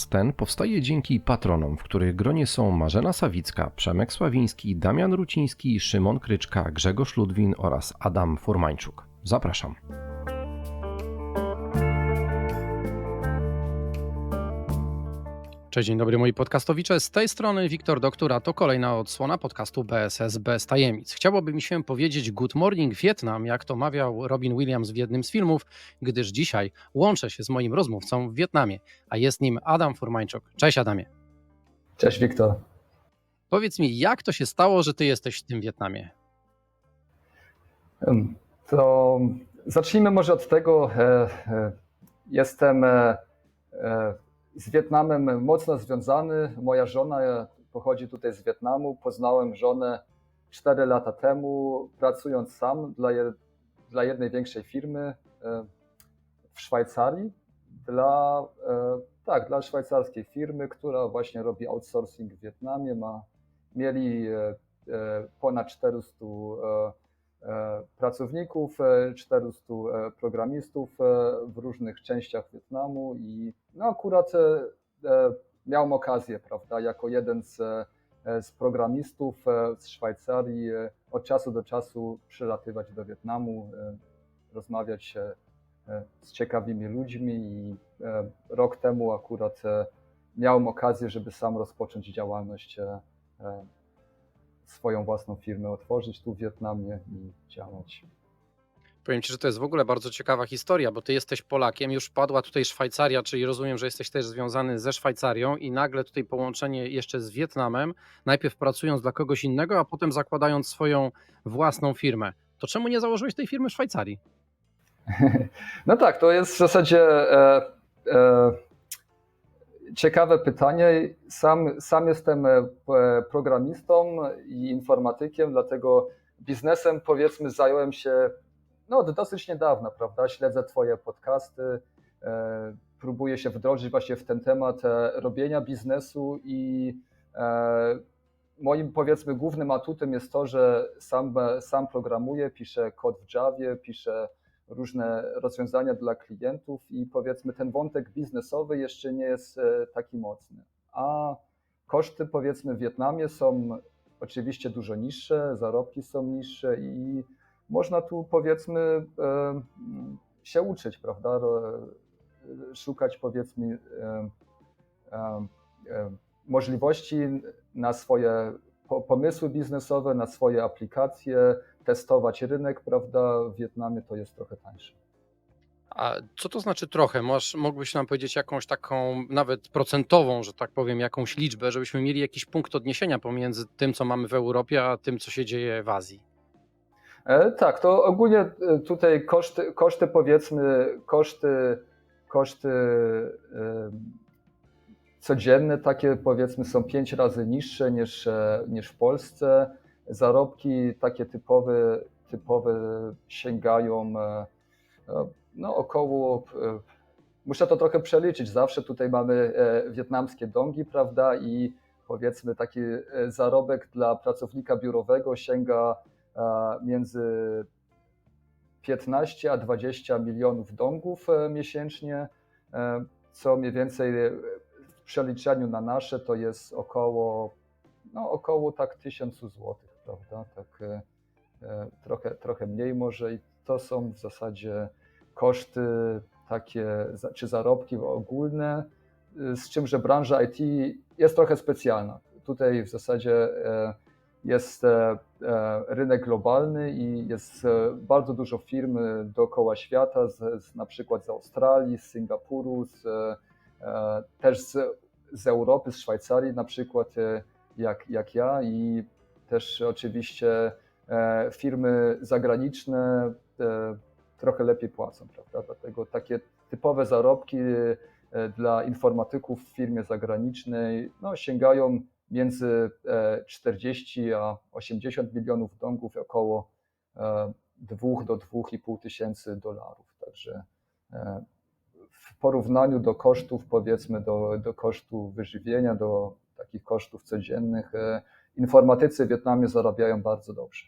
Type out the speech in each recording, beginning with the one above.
Podcast ten powstaje dzięki patronom, w których gronie są Marzena Sawicka, Przemek Sławiński, Damian Ruciński, Szymon Kryczka, Grzegorz Ludwin oraz Adam Furmańczuk. Zapraszam. Cześć, dzień dobry moi podcastowicze. Z tej strony Wiktor Doktora. To kolejna odsłona podcastu BSS bez tajemnic. Chciałoby mi się powiedzieć Good Morning Vietnam, jak to mawiał Robin Williams w jednym z filmów, gdyż dzisiaj łączę się z moim rozmówcą w Wietnamie, a jest nim Adam Furmańczuk. Cześć Adamie. Cześć Wiktor. Powiedz mi, jak to się stało, że ty jesteś w tym Wietnamie? To zacznijmy może od tego. e, e, Jestem e, z Wietnamem mocno związany. Moja żona pochodzi tutaj z Wietnamu. Poznałem żonę 4 lata temu, pracując sam dla, je, dla jednej większej firmy e, w Szwajcarii. Dla, e, tak, dla szwajcarskiej firmy, która właśnie robi outsourcing w Wietnamie. Ma, mieli e, ponad 400 e, e, pracowników, e, 400 e, programistów e, w różnych częściach Wietnamu i no akurat miałem okazję, prawda, jako jeden z, z programistów z Szwajcarii od czasu do czasu przylatywać do Wietnamu, rozmawiać z ciekawymi ludźmi i rok temu akurat miałem okazję, żeby sam rozpocząć działalność swoją własną firmę otworzyć tu w Wietnamie i działać. Powiem ci, że to jest w ogóle bardzo ciekawa historia, bo ty jesteś Polakiem, już padła tutaj Szwajcaria, czyli rozumiem, że jesteś też związany ze Szwajcarią i nagle tutaj połączenie jeszcze z Wietnamem, najpierw pracując dla kogoś innego, a potem zakładając swoją własną firmę. To czemu nie założyłeś tej firmy w Szwajcarii? No tak, to jest w zasadzie e, e, ciekawe pytanie. Sam, sam jestem e, programistą i informatykiem, dlatego biznesem powiedzmy zająłem się no, od dosyć niedawna, prawda? Śledzę Twoje podcasty, e, próbuję się wdrożyć właśnie w ten temat e, robienia biznesu i e, moim powiedzmy głównym atutem jest to, że sam, sam programuję, piszę kod w Javie, piszę różne rozwiązania dla klientów i powiedzmy ten wątek biznesowy jeszcze nie jest e, taki mocny. A koszty powiedzmy w Wietnamie są oczywiście dużo niższe, zarobki są niższe i można tu powiedzmy e, się uczyć, prawda? Ro- Szukać powiedzmy e, e, e, możliwości na swoje po- pomysły biznesowe, na swoje aplikacje, testować rynek, prawda? W Wietnamie to jest trochę tańsze. A co to znaczy trochę? Masz, mógłbyś nam powiedzieć jakąś taką, nawet procentową, że tak powiem, jakąś liczbę, żebyśmy mieli jakiś punkt odniesienia pomiędzy tym, co mamy w Europie, a tym, co się dzieje w Azji? E, Tak, to ogólnie e, tutaj koszty, koszty powiedzmy, koszty, koszty e, codzienne takie powiedzmy są pięć razy niższe niż, niż w Polsce. Zarobki takie typowe, typowe sięgają e, e, no około, e, muszę to trochę przeliczyć, zawsze tutaj mamy wietnamskie dongi, prawda, i powiedzmy taki zarobek dla pracownika biurowego sięga między 15 a 20 milionów dongów miesięcznie, co mniej więcej w przeliczeniu na nasze to jest około, no około tak 1000 złotych, prawda? Tak e, e, trochę, trochę mniej może i to są w zasadzie koszty takie, czy zarobki ogólne, y, z czym, że branża IT jest trochę specjalna. Tutaj w zasadzie e, jest e, e, rynek globalny i jest e, bardzo dużo firm e, dookoła świata, z, z, na przykład z Australii, z Singapuru, z, e, e, też z, z Europy, z Szwajcarii na przykład, e, jak, jak ja i też oczywiście e, firmy zagraniczne e, trochę lepiej płacą, prawda? Dlatego takie typowe zarobki e, dla informatyków w firmie zagranicznej no, sięgają między e, 40 a 80 milionów dongów, około e, 2 do 2,5 tysięcy dolarów. Także w porównaniu do kosztów, powiedzmy, do, do kosztu wyżywienia, do takich kosztów codziennych, informatycy w Wietnamie zarabiają bardzo dobrze.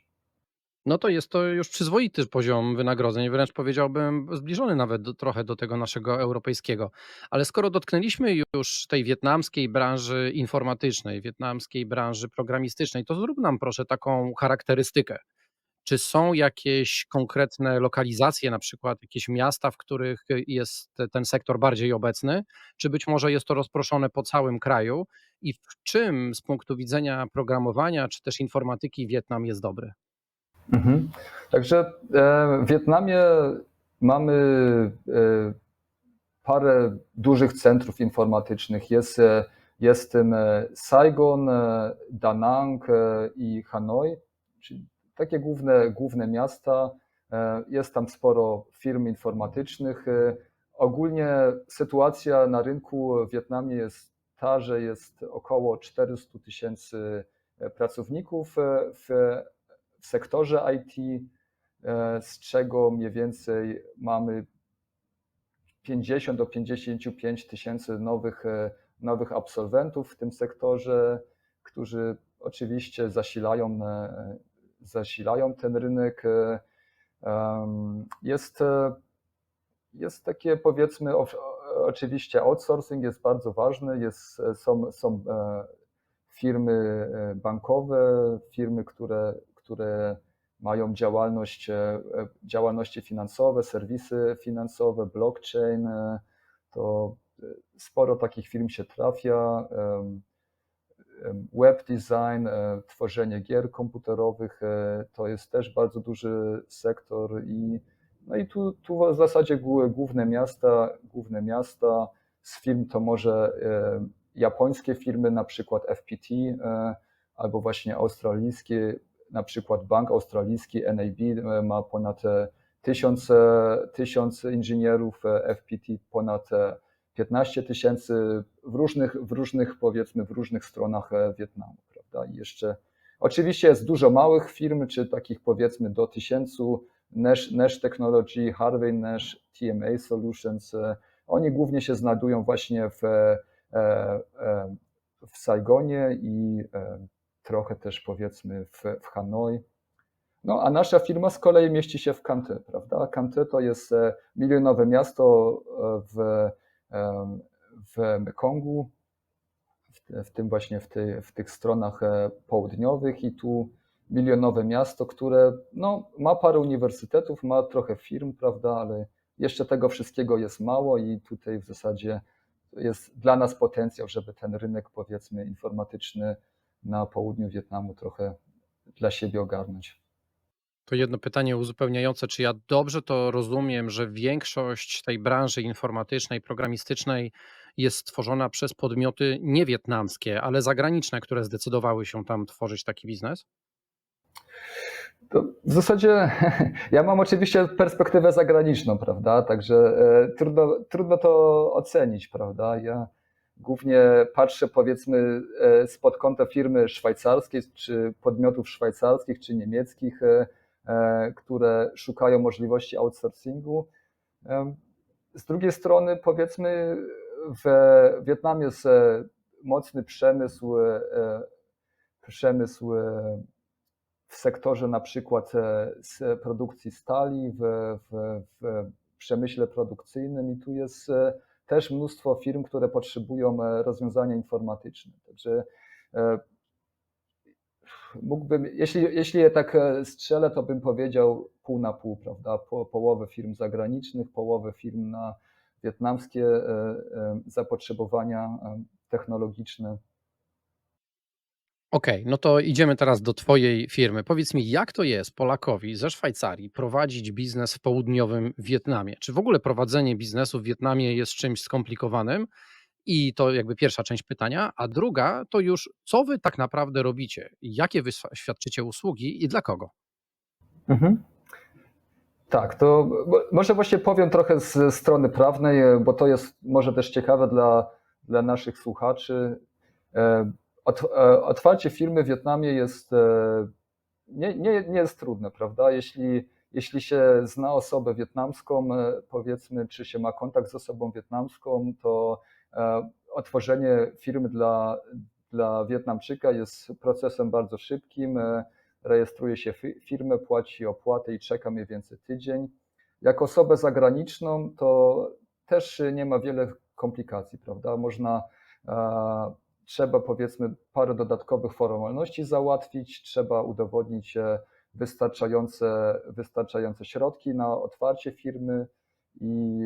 No to jest to już przyzwoity poziom wynagrodzeń, wręcz powiedziałbym zbliżony nawet do, trochę do tego naszego europejskiego. Ale skoro dotknęliśmy już tej wietnamskiej branży informatycznej, wietnamskiej branży programistycznej, to zrób nam proszę taką charakterystykę. Czy są jakieś konkretne lokalizacje, na przykład jakieś miasta, w których jest ten sektor bardziej obecny, czy być może jest to rozproszone po całym kraju i w czym z punktu widzenia programowania czy też informatyki Wietnam jest dobry? Mhm. Także e, w Wietnamie mamy e, parę dużych centrów informatycznych. Jest, e, jest tym Saigon, Danang e, i Hanoi, czyli takie główne, główne miasta. E, Jest tam sporo firm informatycznych. E, Ogólnie sytuacja na rynku w Wietnamie jest ta, że jest około 400 tysięcy e, pracowników w, w sektorze IT, z czego mniej więcej mamy 50 do 55 tysięcy nowych, nowych absolwentów w tym sektorze, którzy oczywiście zasilają, zasilają ten rynek. E, Jest, e, jest takie powiedzmy, oczywiście outsourcing jest bardzo ważny, jest, są, są e, firmy e, bankowe, firmy, które, które mają działalność, e, e, działalności finansowe, serwisy finansowe, blockchain, e, to e, sporo takich firm się trafia. Web design, e, tworzenie gier komputerowych e, to jest też bardzo duży sektor i no i tu, tu w zasadzie głó- główne miasta, główne miasta. Z firm to może e, japońskie firmy, na przykład FPT, albo właśnie australijskie, na przykład Bank Australijski NAB ma ponad tysiąc, tysiąc inżynierów, FPT ponad 15 tysięcy w różnych, w różnych, powiedzmy, w różnych stronach e, Wietnamu, prawda? I jeszcze oczywiście jest dużo małych firm, czy takich powiedzmy do tysięcu, Nash, Nash Technology, Harvey Nash, TMA Solutions. e, Oni głównie się znajdują właśnie w, e, w Saigonie i trochę też powiedzmy w, w Hanoi. No, a nasza firma z kolei mieści się w Kante, prawda? Kante to jest milionowe miasto w, w Mekongu, w, tym właśnie w, ty, w tych stronach e, południowych i tu milionowe miasto, które no, ma parę uniwersytetów, ma trochę firm, prawda, ale jeszcze tego wszystkiego jest mało i tutaj w zasadzie jest dla nas potencjał, żeby ten rynek powiedzmy informatyczny na południu Wietnamu trochę dla siebie ogarnąć. To jedno pytanie uzupełniające. Czy ja dobrze to rozumiem, że większość tej branży informatycznej, programistycznej jest stworzona przez podmioty nie wietnamskie, ale zagraniczne, które zdecydowały się tam tworzyć taki biznes? To w zasadzie ja mam oczywiście perspektywę zagraniczną, prawda? Także e, trudno, trudno to ocenić, prawda? Ja głównie patrzę powiedzmy e, spod kąta firmy szwajcarskiej, czy podmiotów szwajcarskich, czy niemieckich, e, które szukają możliwości outsourcingu. Em, Z drugiej strony powiedzmy w Wietnamie jest e, mocny przemysł, e, przemysł e, w sektorze na przykład e, produkcji stali, w, w, w przemyśle produkcyjnym i tu jest e, też mnóstwo firm, które potrzebują e, rozwiązania informatyczne. Także e, mógłbym, jeśli, jeśli je tak e, strzelę, to bym powiedział pół na pół, prawda? Po, połowę firm zagranicznych, połowę firm na wietnamskie e, e, zapotrzebowania technologiczne. Okej, no to idziemy teraz do Twojej firmy. Powiedz mi, jak to jest Polakowi ze Szwajcarii prowadzić biznes w południowym Wietnamie? Czy w ogóle prowadzenie biznesu w Wietnamie jest czymś skomplikowanym? I to jakby pierwsza część pytania, a druga to już, co Wy tak naprawdę robicie? Jakie Wy świadczycie usługi i dla kogo? Mhm. Tak, to mo- może właśnie powiem trochę z strony prawnej, e, bo to jest może też ciekawe dla, dla naszych słuchaczy. E, e, otwarcie firmy w Wietnamie jest, nie, nie, nie jest trudne, prawda? Jeśli, jeśli się zna osobę wietnamską, powiedzmy, czy się ma kontakt z osobą wietnamską, to otworzenie firmy dla, dla Wietnamczyka jest procesem bardzo szybkim. E, rejestruje się fi- firmę, płaci opłatę i czeka mniej więcej tydzień. Jako osobę zagraniczną to też nie ma wiele komplikacji, prawda? Można, e, trzeba powiedzmy parę dodatkowych formalności załatwić, trzeba udowodnić e, wystarczające, wystarczające środki na otwarcie firmy i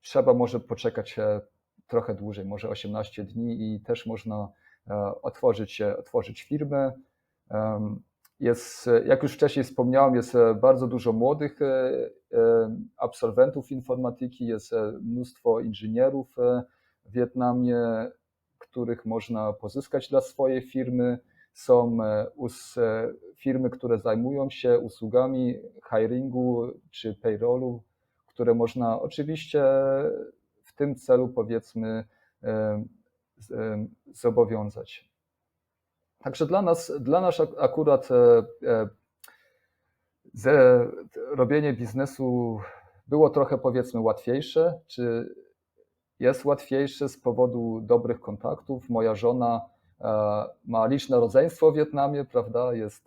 trzeba może poczekać e, trochę dłużej, może 18 dni i też można e, otworzyć, otworzyć firmę. Jest, jak już wcześniej wspomniałem, jest e, bardzo dużo młodych e, absolwentów informatyki, jest mnóstwo inżynierów w Wietnamie, których można pozyskać dla swojej firmy. Są firmy, które zajmują się usługami hiringu czy payrollu, które można oczywiście tym celu powiedzmy e, e, zobowiązać. Także dla nas, dla nas ak- akurat e, robienie biznesu było trochę powiedzmy łatwiejsze, czy jest łatwiejsze z powodu dobrych kontaktów. Moja żona ma liczne rodzeństwo w Wietnamie, prawda? Jest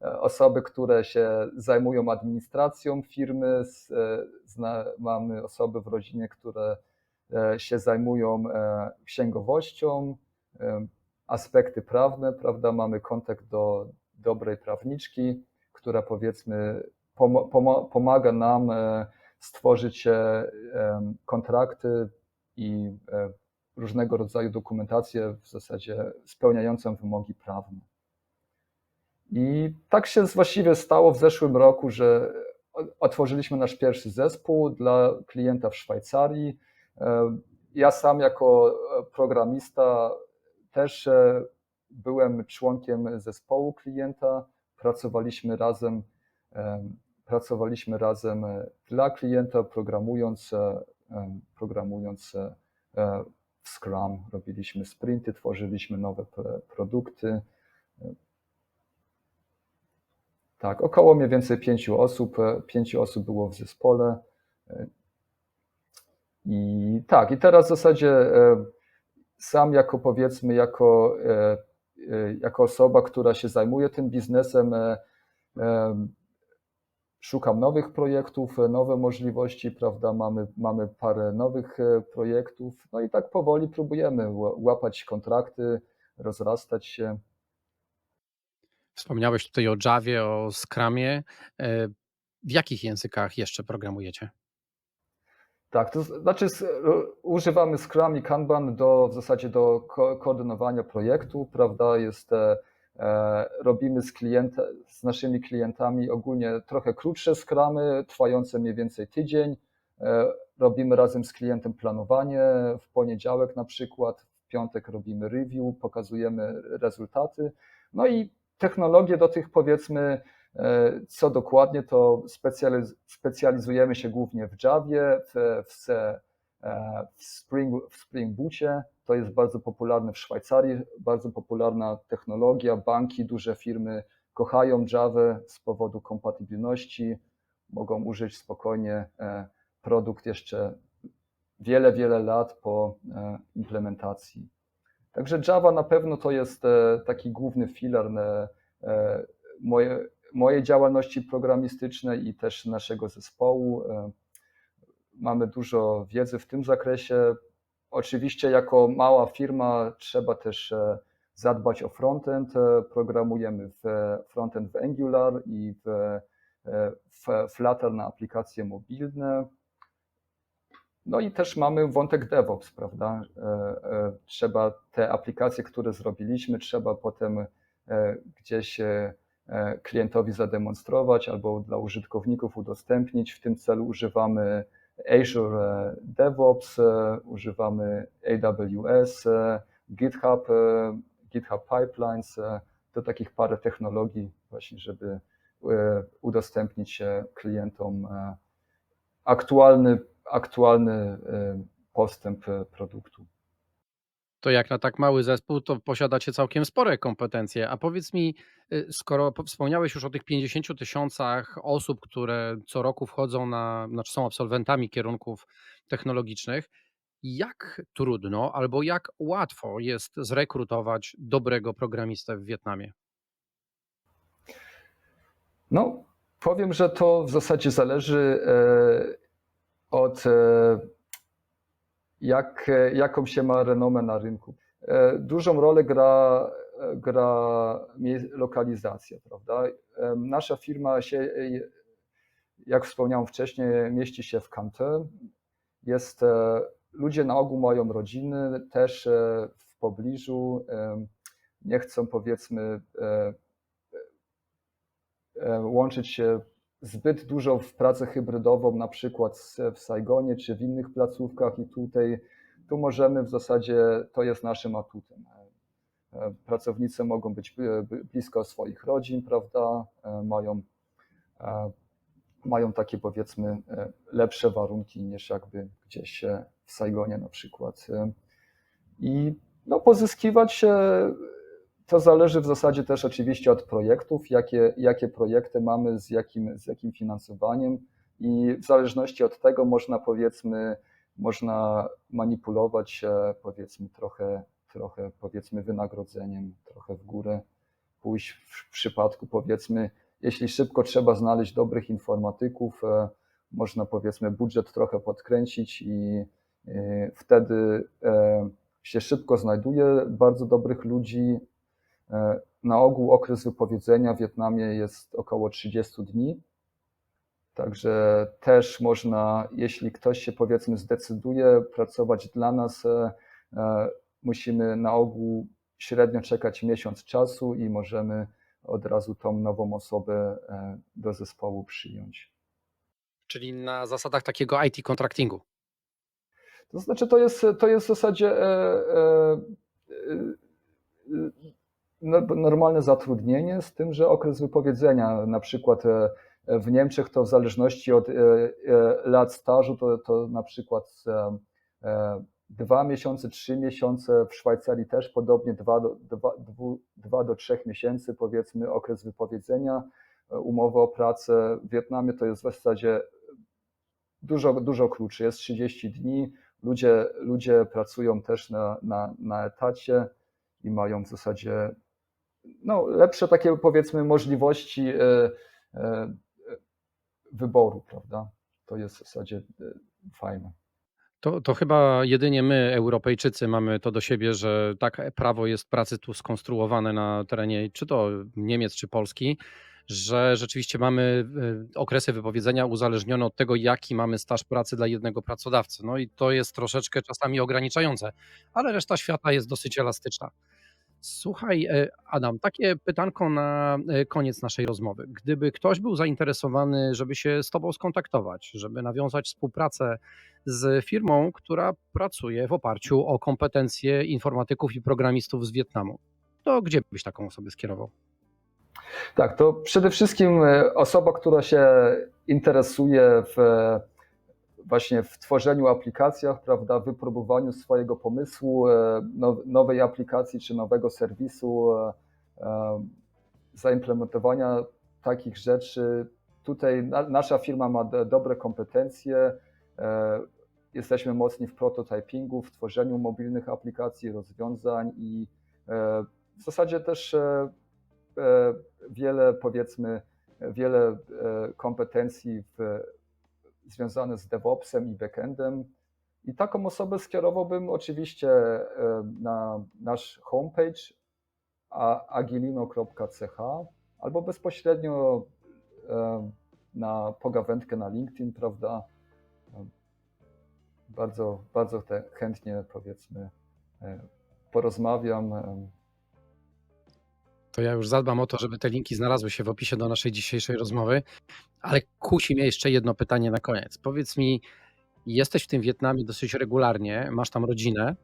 osoby, które się zajmują administracją firmy, mamy osoby w rodzinie, które się zajmują e, księgowością, e, aspekty prawne, prawda? Mamy kontakt do dobrej prawniczki, która powiedzmy pomaga nam e, stworzyć e, kontrakty i e, różnego rodzaju dokumentację w zasadzie spełniającą wymogi prawne. I tak się właściwie stało w zeszłym roku, że otworzyliśmy nasz pierwszy zespół dla klienta w Szwajcarii. E, Ja sam jako e, programista też e, byłem członkiem zespołu klienta. Pracowaliśmy razem, em, pracowaliśmy razem dla klienta, programując, programując w Scrum. Robiliśmy sprinty, tworzyliśmy nowe pro- produkty. Tak, około mniej więcej pięciu osób, pięciu osób było w zespole. I tak, i teraz w zasadzie e, sam jako powiedzmy, jako, e, e, jako osoba, która się zajmuje tym biznesem, szukam nowych projektów, nowe możliwości, prawda? Mamy, mamy parę nowych projektów, no i tak powoli próbujemy ła- łapać kontrakty, rozrastać się. Wspomniałeś tutaj o Javie, o Scrumie. W jakich językach jeszcze programujecie? Tak, to znaczy ro- używamy Scrum i Kanban do, w zasadzie do ko- koordynowania projektu, prawda? Jest, e, e, robimy z, klienta, z naszymi klientami ogólnie trochę krótsze Scrumy, trwające mniej więcej tydzień. E, robimy razem z klientem planowanie, w poniedziałek na przykład, w piątek robimy review, pokazujemy rezultaty. No i technologie do tych powiedzmy E, Co dokładnie, to specjaliz- specjalizujemy się głównie w Javie, w, w, e, w, Spring, w Spring Boocie. To jest bardzo popularne w Szwajcarii, bardzo popularna technologia. Banki, duże firmy kochają Javę z powodu kompatybilności. Mogą użyć spokojnie e, produkt jeszcze wiele, wiele lat po e, implementacji. Także Java na pewno to jest e, taki główny filar e, e, moje, mojej działalności programistycznej i też naszego zespołu. E, Mamy dużo wiedzy w tym zakresie. Oczywiście, jako mała firma, trzeba też e, zadbać o frontend. E, Programujemy w frontend w Angular i w, w Flutter na aplikacje mobilne. No i też mamy wątek DevOps, prawda? Trzeba te aplikacje, które zrobiliśmy, trzeba potem gdzieś klientowi zademonstrować albo dla użytkowników udostępnić. W tym celu używamy Azure e, DevOps, e, używamy AWS, e, GitHub, e, GitHub Pipelines, e, to takich parę technologii właśnie, żeby e, udostępnić e, klientom e, aktualny, aktualny e, postęp e, produktu. To jak na tak mały zespół, to posiadacie całkiem spore kompetencje. A powiedz mi, y, skoro po- wspomniałeś już o tych 50 tysiącach osób, które co roku wchodzą na, znaczy są absolwentami kierunków technologicznych, jak trudno albo jak łatwo jest zrekrutować dobrego programistę w Wietnamie? No, powiem, że to w zasadzie zależy e, od e, jak, e, jaką się ma renomę na rynku. E, Dużą rolę gra, e, gra lokalizacja, prawda? Nasza firma się, jak wspomniałem wcześniej, mieści się w Kante. Jest, ludzie na ogół mają rodziny też w pobliżu, nie chcą powiedzmy łączyć się zbyt dużo w pracę hybrydową, na przykład w Saigonie czy w innych placówkach i tutaj tu możemy w zasadzie, to jest naszym atutem. E, Pracownicy mogą być blisko swoich rodzin, prawda, E, mają, e, mają takie powiedzmy lepsze warunki niż jakby gdzieś w Saigonie na przykład. I no, pozyskiwać to zależy w zasadzie też oczywiście od projektów, jakie, jakie projekty mamy, z jakim, z jakim finansowaniem i w zależności od tego można powiedzmy, można manipulować powiedzmy trochę, trochę powiedzmy wynagrodzeniem, trochę w górę, pójść w przypadku powiedzmy, jeśli szybko trzeba znaleźć dobrych informatyków, e, można powiedzmy budżet trochę podkręcić i e, wtedy e, się szybko znajduje bardzo dobrych ludzi, Na ogół okres wypowiedzenia w Wietnamie jest około 30 dni. Także też można, jeśli ktoś się powiedzmy zdecyduje pracować dla nas, e, e, musimy na ogół średnio czekać miesiąc czasu i możemy od razu tą nową osobę e, do zespołu przyjąć. Czyli na zasadach takiego IT contractingu. To znaczy, to jest, to jest w zasadzie e, e, e, normalne zatrudnienie, z tym, że okres wypowiedzenia, na przykład e, w Niemczech to w zależności od e, e, lat stażu, to, to na przykład e, e, dwa miesiące, trzy miesiące, w Szwajcarii też podobnie dwa do, dwa, dwu, dwa do trzech miesięcy powiedzmy okres wypowiedzenia, e, umowa o pracę. W Wietnamie to jest w zasadzie dużo, dużo krótszy, jest 30 dni, ludzie, ludzie pracują też na, na, na etacie i mają w zasadzie no, lepsze takie powiedzmy możliwości e, e, wyboru, prawda? To jest w zasadzie e, fajne. To, to chyba jedynie my, Europejczycy, mamy to do siebie, że tak prawo jest pracy tu skonstruowane na terenie czy to Niemiec, czy Polski, że rzeczywiście mamy okresy wypowiedzenia uzależnione od tego, jaki mamy staż pracy dla jednego pracodawcy. No i to jest troszeczkę czasami ograniczające, ale reszta świata jest dosyć elastyczna. Słuchaj, e, Adam, takie pytanko na e, koniec naszej rozmowy. Gdyby ktoś był zainteresowany, żeby się z Tobą skontaktować, żeby nawiązać współpracę z firmą, która pracuje w oparciu o kompetencje informatyków i programistów z Wietnamu, to gdzie byś taką osobę skierował? Tak, to przede wszystkim e, osoba, która się interesuje w, właśnie w tworzeniu aplikacjach, prawda, wypróbowaniu swojego pomysłu, e, now- nowej aplikacji czy nowego serwisu, e, e, zaimplementowania takich rzeczy. Tutaj na, nasza firma ma do, dobre kompetencje. Jesteśmy mocni w prototypingu, w tworzeniu mobilnych aplikacji, rozwiązań i w zasadzie też wiele, powiedzmy, wiele kompetencji w, związane z DevOpsem i backendem. I taką osobę skierowałbym oczywiście e, na nasz homepage agilino.ch albo bezpośrednio e, na pogawędkę na LinkedIn, prawda? E, Bardzo, bardzo chętnie powiedzmy porozmawiam. To ja już zadbam o to, żeby te linki znalazły się w opisie do naszej dzisiejszej rozmowy, ale kusi mnie jeszcze jedno pytanie na koniec. Powiedz mi, jesteś w tym Wietnamie dosyć regularnie, masz tam rodzinę,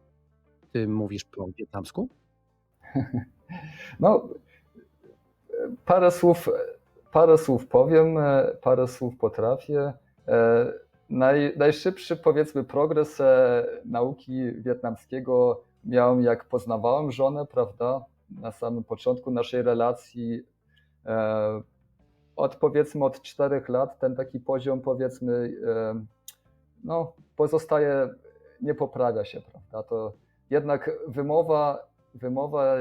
ty mówisz po wietnamsku? No, parę słów, parę słów powiem, parę słów potrafię. E, Naj, najszybszy, powiedzmy, progres e, nauki wietnamskiego miałem, jak poznawałem żonę, prawda, na samym początku naszej relacji. E, Od powiedzmy od czterech lat ten taki poziom, powiedzmy, e, no, pozostaje, nie poprawia się, prawda. To jednak wymowa wymowa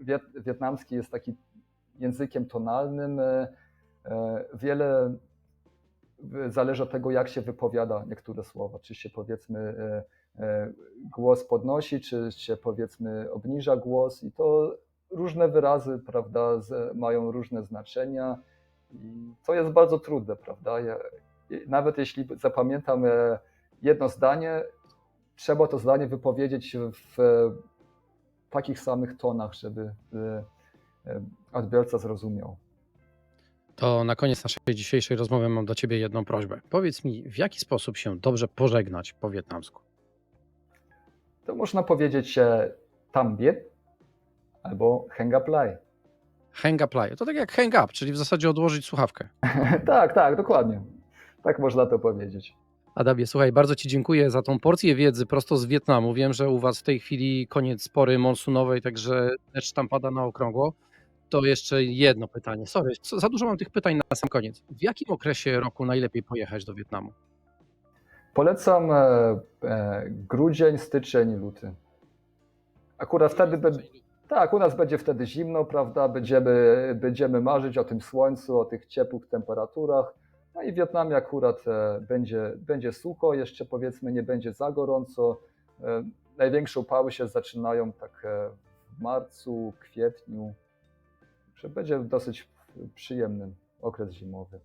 wiet, wietnamski jest taki językiem tonalnym. e, Wiele zależy od tego, jak się wypowiada niektóre słowa. Czy się powiedzmy głos podnosi, czy się powiedzmy obniża głos i to różne wyrazy, prawda, z, mają różne znaczenia i to jest bardzo trudne, prawda. Ja, nawet jeśli zapamiętam e, jedno zdanie, trzeba to zdanie wypowiedzieć w takich samych tonach, żeby e, e, odbiorca zrozumiał. To na koniec naszej dzisiejszej rozmowy mam do Ciebie jedną prośbę. Powiedz mi, w jaki sposób się dobrze pożegnać po wietnamsku? To można powiedzieć e, tam biet albo hang up lie. Hang up lie. To tak jak hang up, czyli w zasadzie odłożyć słuchawkę. tak, tak, dokładnie. Tak można to powiedzieć. Adamie, słuchaj, bardzo Ci dziękuję za tą porcję wiedzy prosto z Wietnamu. Wiem, że u Was w tej chwili koniec pory monsunowej, także deszcz tam pada na okrągło. To jeszcze jedno pytanie. Sorry, za dużo mam tych pytań na sam koniec. W jakim okresie roku najlepiej pojechać do Wietnamu? Polecam e, e, grudzień, styczeń, luty. Akurat wtedy. Tak, u nas będzie wtedy zimno, prawda? Będziemy, będziemy marzyć o tym słońcu, o tych ciepłych temperaturach. No i w Wietnamie akurat e, będzie, będzie sucho, jeszcze powiedzmy nie będzie za gorąco. E, Największe upały się zaczynają tak e, w marcu, kwietniu. Będzie dosyć przyjemny okres zimowy.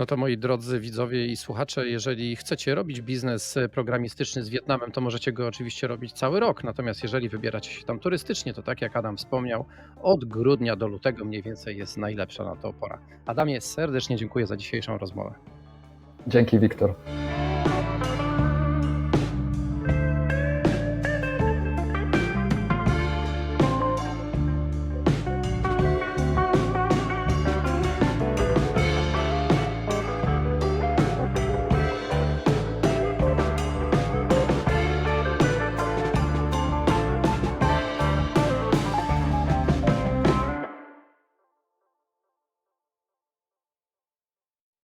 No to moi drodzy widzowie i słuchacze, jeżeli chcecie robić biznes e, programistyczny z Wietnamem, to możecie go oczywiście robić cały rok. Natomiast jeżeli wybieracie się tam turystycznie, to tak jak Adam wspomniał, od grudnia do lutego mniej więcej jest najlepsza na to pora. Adamie, serdecznie dziękuję za dzisiejszą rozmowę. Dzięki, Wiktor.